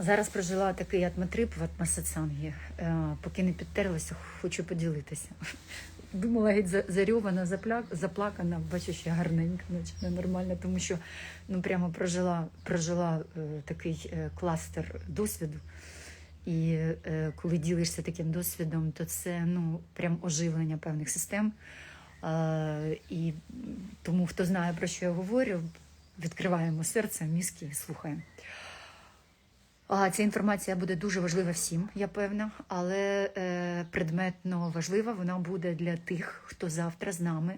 Зараз прожила такий атматрип в атмосацангі. Е, Поки не підтерлася, хочу поділитися. Думала, геть зарьована, заплакана, бачу, що гарненька, наче ненормально, тому що ну, прямо прожила, прожила е, такий е, кластер досвіду. І коли ділишся таким досвідом, то це ну, прям оживлення певних систем. І тому, хто знає, про що я говорю, відкриваємо серце, мізки і слухаємо. А ця інформація буде дуже важлива всім, я певна, але е, предметно важлива вона буде для тих, хто завтра з нами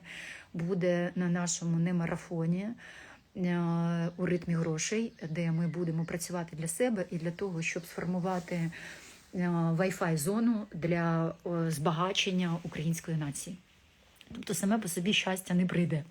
буде на нашому немарафоні е, у ритмі грошей, де ми будемо працювати для себе і для того, щоб сформувати е, Wi-Fi зону для збагачення української нації. Тобто саме по собі щастя не прийде.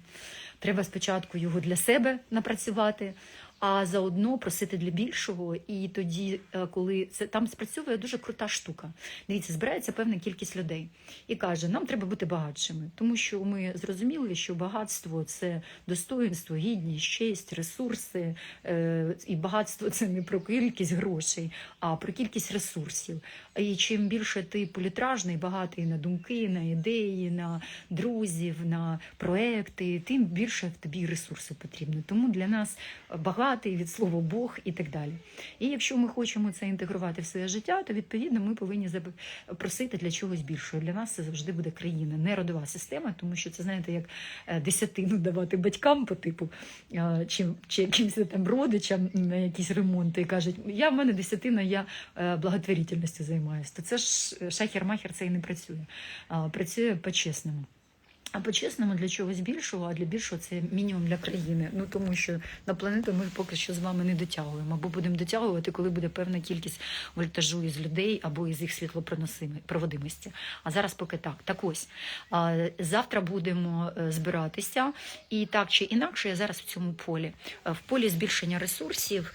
Треба спочатку його для себе напрацювати, а заодно просити для більшого. І тоді, е, коли це там спрацьовує дуже крута штука. Дивіться, збирається певна кількість людей і каже: нам треба бути багатшими, тому що ми зрозуміли, що багатство це достоинство, гідність, честь, ресурси. Е, І багатство це не про кількість грошей, а про кількість ресурсів. І чим більше ти політражний, багатий на думки, на ідеї, на друзів, на проекти, тим більше в тобі ресурсів потрібно. Тому для нас багатий від слова Бог і так далі. І якщо ми хочемо це інтегрувати в своє життя, то відповідно ми повинні просити для чогось більшого. Для нас це завжди буде країна, не родова система, тому що це знаєте, як е, десятину давати батькам по типу е, чи, чи якимось там родичам на якісь ремонти і кажуть, я в мене десятина, я е, благотворительністю займаюся. То це ж шахер-махер це і не працює. Працює по-чесному. А по-чесному для чогось більшого, а для більшого це мінімум для країни. Ну тому що на планету ми поки що з вами не дотягуємо. Або будемо дотягувати, коли буде певна кількість вольтажу із людей або із їх світлопроводимості. А зараз поки так. Так ось завтра будемо е, збиратися, і так чи інакше, я зараз в цьому полі, Е, в полі збільшення ресурсів.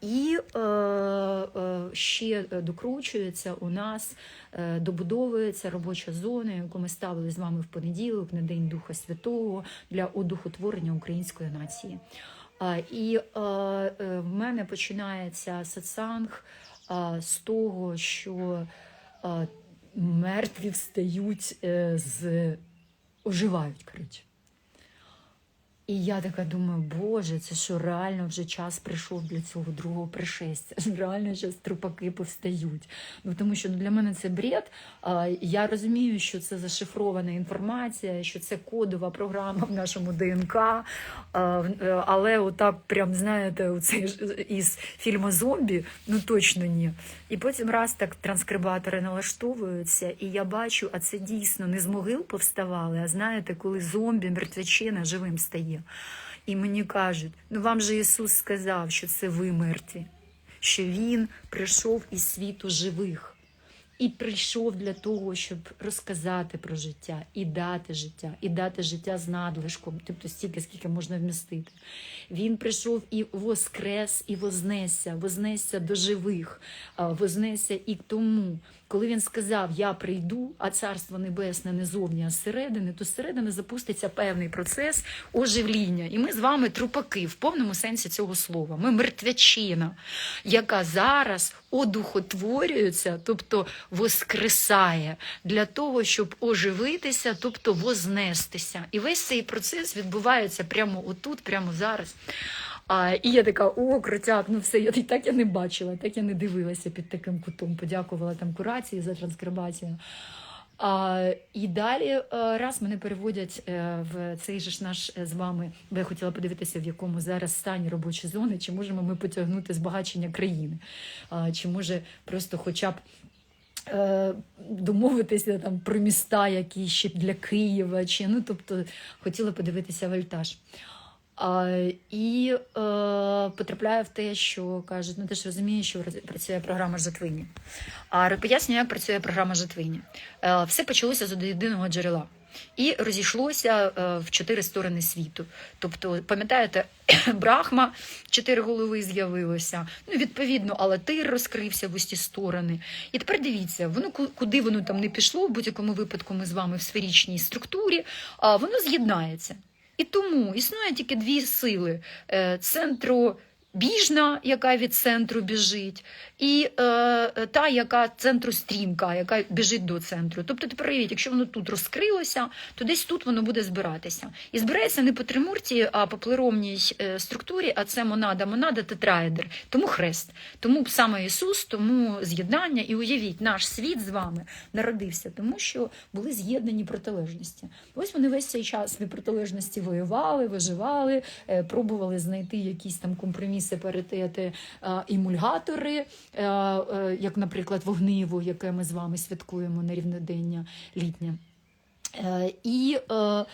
І е, е, ще докручується у нас, е, добудовується робоча зона, яку ми ставили з вами в понеділок на День Духа Святого для одухотворення української нації. І в мене починається сатсанг з того, що мертві встають з оживають, коротше. І я така думаю, Боже, це що реально вже час прийшов для цього другого пришестя. Реально зараз трупаки повстають. Ну тому що ну, для мене це бред. А, Я розумію, що це зашифрована інформація, що це кодова програма в нашому ДНК. А, Але отак, прям знаєте, оцей ж із фільму Зомбі, ну точно ні. І потім раз так транскрибатори налаштовуються, і я бачу, а це дійсно не з могил повставали, а знаєте, коли зомбі, мертвечина живим стає. І мені кажуть, ну вам же Ісус сказав, що це ви мертві, що Він прийшов із світу живих. І прийшов для того, щоб розказати про життя, і дати життя, і дати життя з надлишком, тобто стільки, скільки можна вмістити. Він прийшов і воскрес, і вознесся, вознесся до живих, вознесся і тому. Коли він сказав, я прийду, а царство небесне не зовні, а зсередини, то зсередини запуститься певний процес оживління. І ми з вами трупаки в повному сенсі цього слова. Ми мертвячина, яка зараз одухотворюється, тобто воскресає для того, щоб оживитися, тобто вознестися. І весь цей процес відбувається прямо отут, прямо зараз. А, і я така, о, крутяк, ну все, я так я не бачила, так я не дивилася під таким кутом. Подякувала там курації за транскрибацію. А, і далі е, раз мене переводять е, в цей же ж наш е, з вами, бо я хотіла подивитися, в якому зараз стані робочі зони, чи можемо ми потягнути збагачення країни, а, чи може просто хоча б. Домовитися там про міста, які ще для Києва, чи ну тобто хотіла подивитися вольтаж. І е, потрапляю в те, що кажуть, ну ти ж розумієш, що працює програма жатвині. А пояснюю, як працює програма жатвині. Е, все почалося з єдиного джерела. І розійшлося е, в чотири сторони світу. Тобто, пам'ятаєте, Брахма, чотири голови з'явилося. Ну, відповідно, Алатир розкрився в усі сторони. І тепер дивіться, воно куди воно там не пішло, в будь-якому випадку ми з вами в сферичній структурі, а воно з'єднається. І тому існує тільки дві сили: центру біжна, яка від центру біжить, і е, та, яка центру стрімка, яка біжить до центру. Тобто, тепер уявіть, якщо воно тут розкрилося, то десь тут воно буде збиратися. І збирається не по тримурті, а по плеромній е, структурі, а це монада, монада тетраедр. Тому хрест, тому саме Ісус, тому з'єднання. І уявіть, наш світ з вами народився, тому що були з'єднані протилежності. Ось вони весь цей час ці протилежності воювали, виживали, е, пробували знайти якісь там компроміси, паритети, е, імульгатори, е, е, як, наприклад, вогниво, яке ми з вами святкуємо на рівнодення літнє. Е, І е,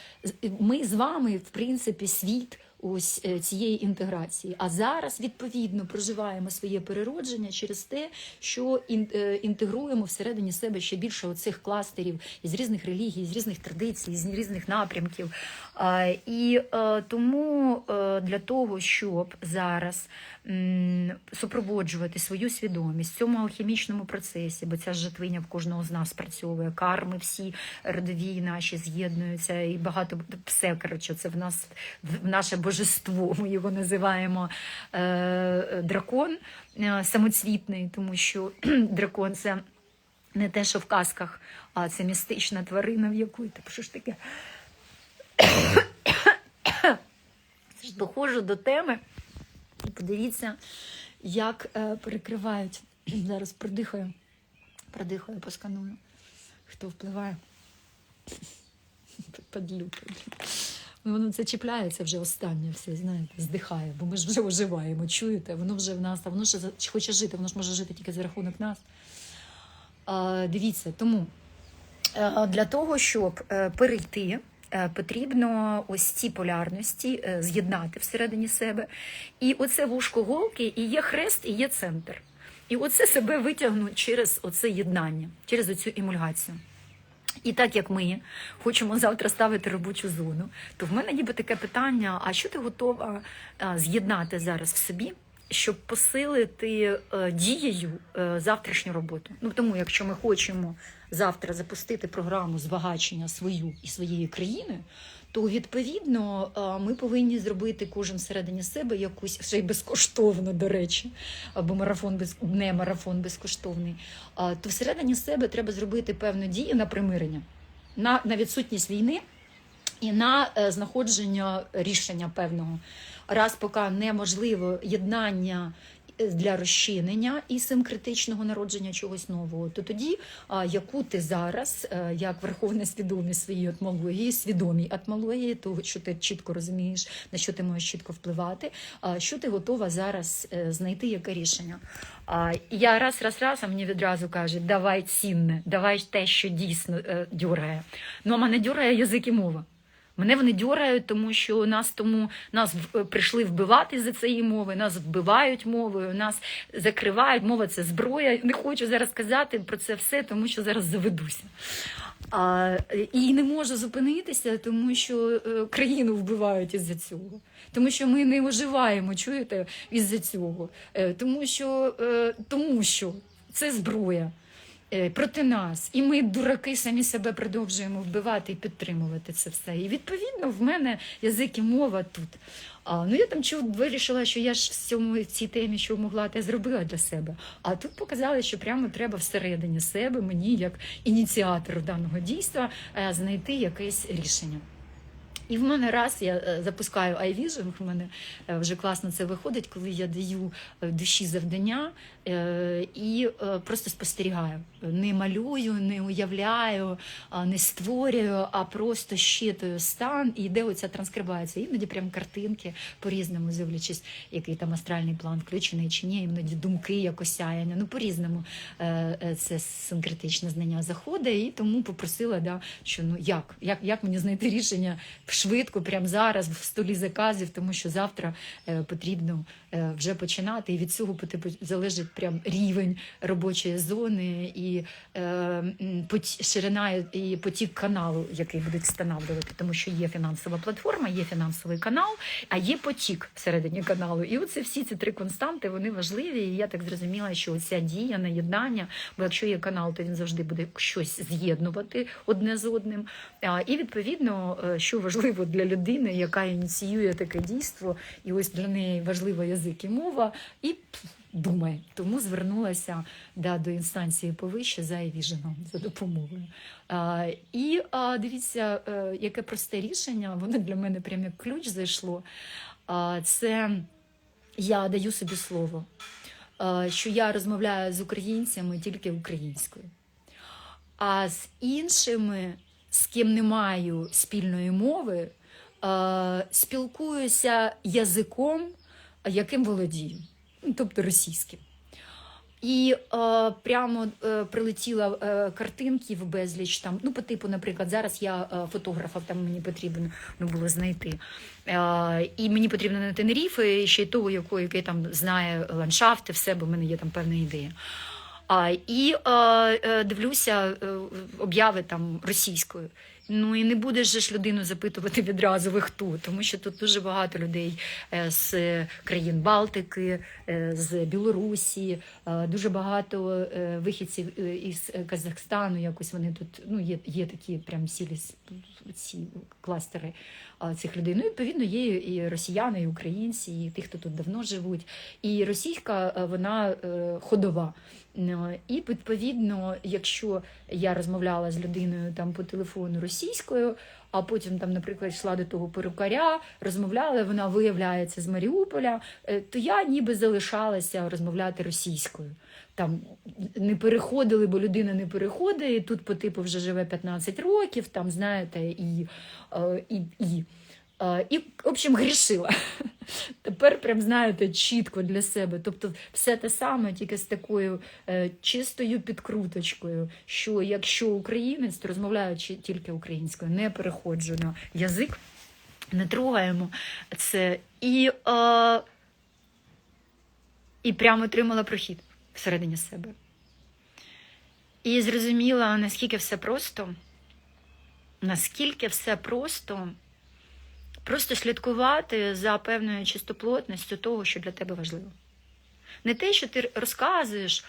ми з вами, в принципі, світ ось е, цієї інтеграції. А зараз, відповідно, проживаємо своє переродження через те, що е, інтегруємо всередині себе ще більше оцих кластерів із різних релігій, з різних традицій, з різних напрямків. І е, тому для того, щоб зараз супроводжувати свою свідомість в цьому алхімічному процесі, бо ця ж жатвиня в кожного з нас працьовує, карми всі родові наші з'єднуються, і багато все коротше, це в нас в наше божество. Ми його називаємо е, дракон е, самоцвітний, тому що дракон це не те, що в казках, а це містична тварина, в якої так що ж таке. Це ж доходжу до теми. Подивіться, як е, перекривають. Зараз продихаю, продихаю, посканую. Хто впливає? Падлюка. Воно це чіпляється вже останнє все, знаєте, здихає, бо ми ж вже оживаємо, чуєте? Воно вже в нас, а воно ще хоче жити, воно ж може жити тільки за рахунок нас. А, дивіться, тому е, для того, щоб е, перейти, е, потрібно ось ці полярності з'єднати всередині себе. І оце вушко голки, і є хрест, і є центр. І оце себе витягнуть через оце єднання, через оцю емульгацію. І так як ми хочемо завтра ставити робочу зону, то в мене ніби таке питання: а що ти готова з'єднати зараз в собі, щоб посилити е, дією е, завтрашню роботу? Ну тому, якщо ми хочемо завтра запустити програму збагачення свою і своєї країни, то відповідно е, ми повинні зробити кожен всередині себе якусь ще й безкоштовно, до речі, або марафон без не марафон безкоштовний. То всередині себе треба зробити певну дію на примирення, на, на відсутність війни і на знаходження рішення певного. Раз поки неможливо єднання е, для розчинення і симкритичного народження чогось нового, то тоді, яку ти зараз, е, як верховна свідомість своєї атмології, свідомій атмології, того, що ти чітко розумієш, на що ти можеш чітко впливати, що ти готова зараз е, знайти, яке рішення. Я раз, раз, раз, а мені відразу кажуть, давай цінне, давай те, що дійсно дюрає. Ну, а мене дюрає язик і мова. Мене вони дюрають, тому що нас тому нас е, прийшли вбивати за цієї мови, нас вбивають мовою, нас закривають. Мова це зброя. Не хочу зараз казати про це все, тому що зараз заведуся. А, і не можу зупинитися, тому що е, країну вбивають із-за цього. Тому що ми не оживаємо, чуєте, із-за цього. Е, тому що, тому що це зброя проти нас. І ми, дураки, самі себе продовжуємо вбивати і підтримувати це все. І відповідно в мене язик і мова тут. А, ну я там чув, вирішила, що я ж в цьому в цій темі, що могла, те зробила для себе. А тут показали, що прямо треба всередині себе, мені, як ініціатору даного дійства, е, знайти якесь рішення. І в мене раз я е, запускаю iVision, в мене е, вже класно це виходить, коли я даю е, душі завдання е, і е, просто спостерігаю. Не малюю, не уявляю, не створюю, а просто щитую стан, і йде оця транскрибація. Іноді прям картинки по-різному, дивлячись, який там астральний план включений чи ні, іноді думки як осяяння. Ну, по-різному е, е, це синкретичне знання заходить, і тому попросила, да, що ну як, як, як мені знайти рішення швидко, прямо зараз, в столі заказів, тому що завтра е, потрібно е, вже починати. І від цього типу, залежить прям рівень робочої зони і е, ширина і потік каналу, який будуть встановлювати, тому що є фінансова платформа, є фінансовий канал, а є потік всередині каналу. І оце всі ці три константи вони важливі. І я так зрозуміла, що ця дія, наєднання, бо якщо є канал, то він завжди буде щось з'єднувати одне з одним. І відповідно, е, що важливо. для людини, яка ініціює таке дійство, і ось для неї важлива язик і мова, і думає. Тому звернулася да, до інстанції повище за Евіженом, за допомогою. А, і а, дивіться, е, яке просте рішення, воно для мене прям як ключ зайшло. А, це я даю собі слово, що я розмовляю з українцями тільки українською. А з іншими, з ким не маю спільної мови, спілкуюся язиком, яким володію, тобто російським. І е, прямо е, прилетіла е, картинків безліч там. Ну, по типу, наприклад, зараз я е, фотографа, там мені потрібно ну, було знайти. Е, і мені потрібно на Тенеріфи, ще й того, який, який там знає ландшафти, все, бо в мене є там певна ідея. А, і е, е, дивлюся е, обяви там російською. Ну і не будеш же ж людину запитувати відразу ви хто, тому що тут дуже багато людей е, з країн Балтики, е, з Білорусі, е, дуже багато вихідців із Казахстану. Якось вони тут ну є, є такі прям сілі ці кластери цих людей. Ну, відповідно, є і росіяни, і українці, і ті, хто тут давно живуть. І російська е, вона е, ходова. Е, І відповідно, якщо я розмовляла з людиною там по телефону російською, а потім там, наприклад, йшла до того перукаря, розмовляла, вона виявляється з Маріуполя, то я ніби залишалася розмовляти російською. Там не переходили, бо людина не переходить. і Тут по типу вже живе 15 років, там знаєте, і, е, і, і, е, і в общем, грішила. Тепер прям знаєте чітко для себе. Тобто, все те саме, тільки з такою е, чистою підкруточкою, що якщо українець, то розмовляю чи- тільки українською, не переходжу на язик, не трогаємо це. І, і прямо отримала прохід всередині себе. І зрозуміла, наскільки все просто, наскільки все просто, просто слідкувати за певною чистоплотністю того, що для тебе важливо. Не те, що ти розказуєш,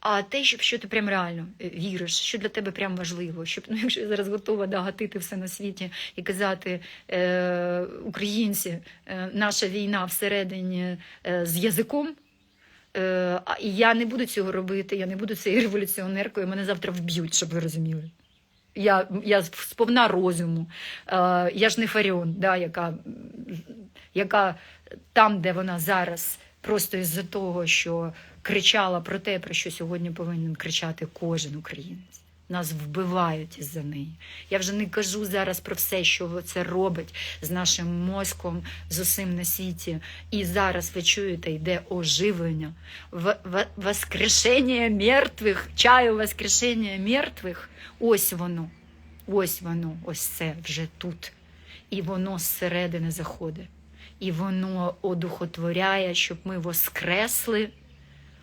а те, що, ти прям реально віриш, що для тебе прям важливо. Щоб, ну, якщо я зараз готова да, гатити все на світі і казати е, українці, е, наша війна всередині е, з язиком. Е, і я не буду цього робити, я не буду цією революціонеркою, мене завтра вб'ють, щоб ви розуміли. Я, я сповна розуму. Е, я ж не Фаріон, да, яка, яка там, де вона зараз, просто із-за того, що кричала про те, про що сьогодні повинен кричати кожен українець. Нас вбивають із-за неї. Я вже не кажу зараз про все, що це робить з нашим мозком, з усім на світі. І зараз ви чуєте, йде оживлення, В- в- воскрешення мертвих, чаю воскрешення мертвих. Ось воно, ось воно, ось це вже тут. І воно зсередини заходить. І воно одухотворяє, щоб ми воскресли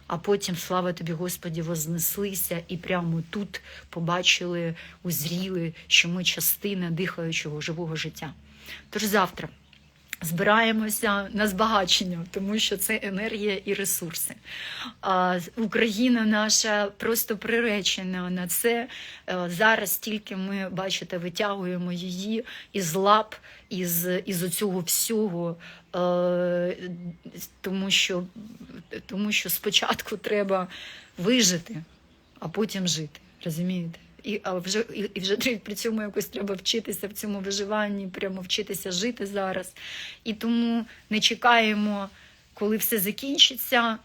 а потім, слава тобі, Господі, вознеслися і прямо тут побачили, узріли, що ми частина дихаючого живого життя. Тож завтра збираємося на збагачення, тому що це енергія і ресурси. А Україна наша просто приречена на це. Е, Зараз тільки ми, бачите, витягуємо її із лап, із, із оцього всього, е, тому що, тому що спочатку треба вижити, а потім жити. Розумієте? І, а вже, і, і вже при цьому якось треба вчитися в цьому виживанні, прямо вчитися жити зараз. І тому не чекаємо, коли все закінчиться,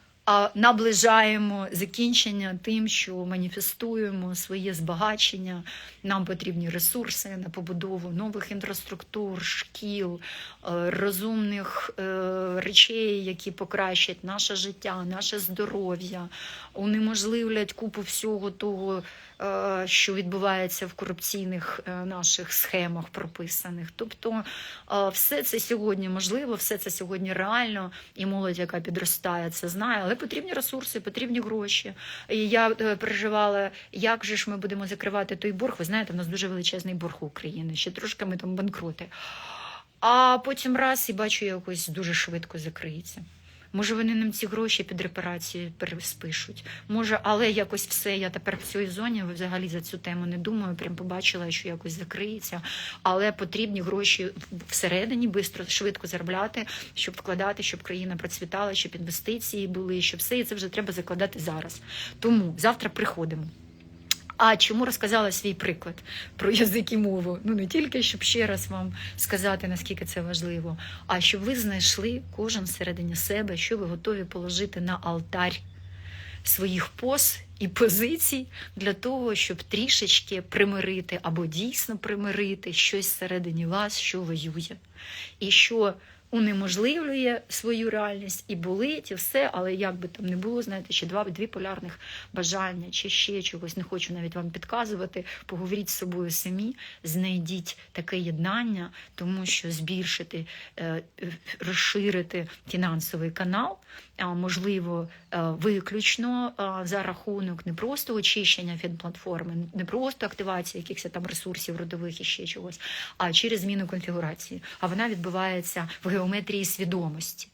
наближаємо закінчення тим, що маніфестуємо своє збагачення. Нам потрібні ресурси на побудову нових інфраструктур, шкіл, е, розумних е, речей, які покращать наше життя, наше здоров'я, унеможливлять купу всього того, е, що відбувається в корупційних наших схемах прописаних. Тобто все це сьогодні можливо, все це сьогодні реально, і молодь, яка підростає, це знає, але потрібні ресурси, потрібні гроші. І я е, переживала, як же ж ми будемо закривати той борг. Ви знаєте, в нас дуже величезний борг України. Ще трошки ми там банкроти. А потім раз і бачу, якось дуже швидко закриється. Може, вони нам ці гроші під репарацію переспишуть. Може, але якось все. Я тепер в цій зоні взагалі за цю тему не думаю. Прям побачила, що якось закриється. Але потрібні гроші всередині, бистро, швидко заробляти, щоб вкладати, щоб країна процвітала, щоб інвестиції були, щоб все і це вже треба закладати зараз. Тому завтра приходимо. А чому розказала свій приклад про язик і мову? Ну не тільки щоб ще раз вам сказати, наскільки це важливо, а щоб ви знайшли кожен всередині себе, що ви готові положити на алтарь своїх поз і позицій для того, щоб трішечки примирити або дійсно примирити щось всередині вас, що воює, і що унеможливлює свою реальність і болить, і все, але як би там не було, знаєте, чи два дві полярних бажання, чи ще чогось, не хочу навіть вам підказувати. Поговоріть з собою самі, знайдіть таке єднання, тому що збільшити, е, е, розширити фінансовий канал, а можливо, виключно е, за рахунок не просто очищення фінплатформи, не просто активації якихось там ресурсів родових і ще чогось, а через зміну конфігурації. А вона відбувається в геометрії свідомості.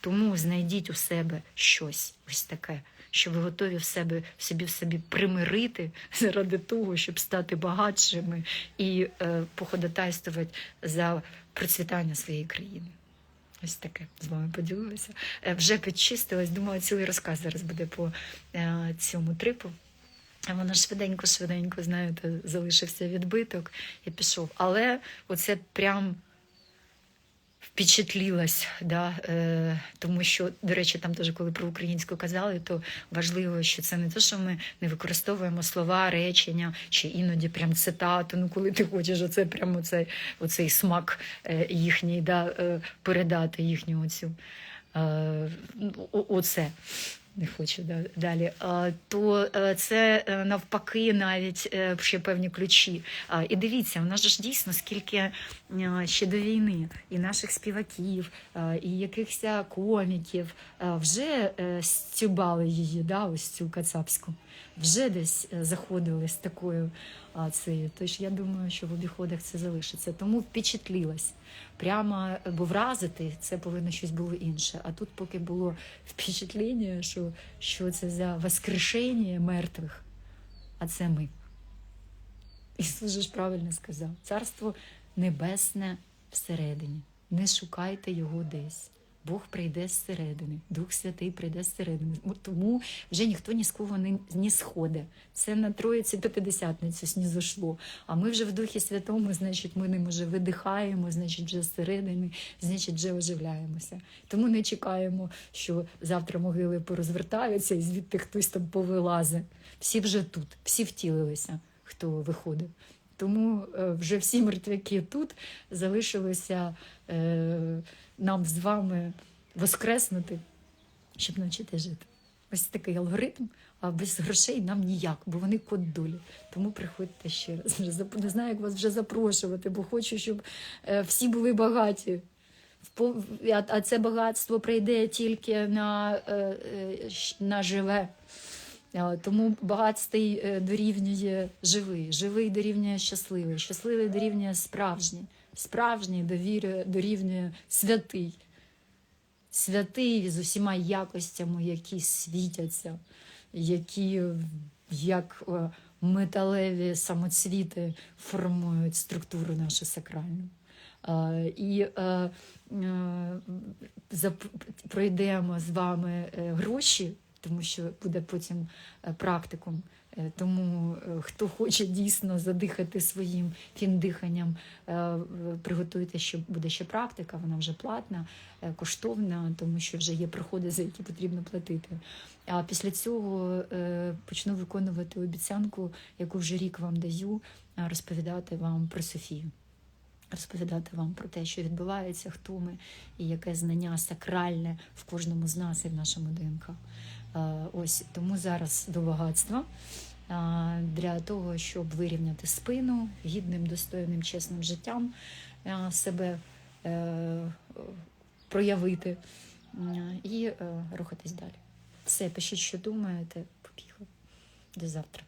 Тому знайдіть у себе щось ось таке, що ви готові в себе в собі в собі примирити заради того, щоб стати багатшими і е, походатайствувати за процвітання своєї країни. Ось таке з вами поділилася. Е, вже підчистилась. Думала, цілий розказ зараз буде по е, цьому трипу. А Воно швиденько-швиденько, знаєте, залишився відбиток і пішов. Але оце прям впечатлілась, да, е, тому що, до речі, там теж, коли про українську казали, то важливо, що це не те, що ми не використовуємо слова, речення чи іноді прям цитату. Ну, коли ти хочеш, оце прямо цей оцей смак е, їхній, да, е, передати їхню оцю. Е, ну, оце не хочу да, далі. То е, це е, навпаки навіть е, ще певні ключі. І дивіться, у нас ж дійсно скільки ще до війни і наших співаків, і якихось коміків вже стюбали її, да, ось цю кацапську. Вже десь е, заходили з такою цією. Тож я думаю, що в обіходах це залишиться. Тому впечатлілась. Прямо, е, бо вразити це повинно щось було інше. А тут поки було впечатлення, що, що це за воскрешення мертвих, а це ми. Ісус же ж правильно сказав: Царство небесне всередині. Не шукайте його десь. Бог прийде зсередини, Дух Святий прийде зсередини. Тому вже ніхто ні з кого не, не сходить. Це на Троїці П'ятидесятницю снізошло. А ми вже в Духі Святому, значить, ми ним вже видихаємо, значить, вже зсередини, значить, вже оживляємося. Тому не чекаємо, що завтра могили порозвертаються і звідти хтось там повилазе. Всі вже тут, всі втілилися, хто виходив. Тому е, вже всі мертвяки тут залишилося е, нам з вами воскреснути, щоб навчити жити. Ось такий алгоритм, а без грошей нам ніяк, бо вони код долі. Тому приходьте ще раз. Не знаю, як вас вже запрошувати, бо хочу, щоб е, всі були багаті. А це багатство прийде тільки на, е, е, на живе. Тому багатствий е, дорівнює живий, живий дорівнює щасливий, щасливий дорівнює справжній, справжній довірює, дорівнює святий. Святий з усіма якостями, які світяться, які як е, металеві самоцвіти формують структуру нашу сакральну. Е, І е, пройдемо з вами гроші, тому що буде потім практикум. Е, Тому е, хто хоче дійсно задихати своїм фіндиханням, е, приготуйте, що буде ще практика, вона вже платна, коштовна, тому що вже є приходи, за які потрібно платити. А після цього почну виконувати обіцянку, яку вже рік вам даю, розповідати вам про Софію. Розповідати вам про те, що відбувається, хто ми і яке знання сакральне в кожному з нас і в нашому ДНК. Ось тому зараз до багатства для того, щоб вирівняти спину гідним, достойним, чесним життям себе е, проявити і е, рухатись далі. Все, пишіть, що думаєте, побігли. До завтра.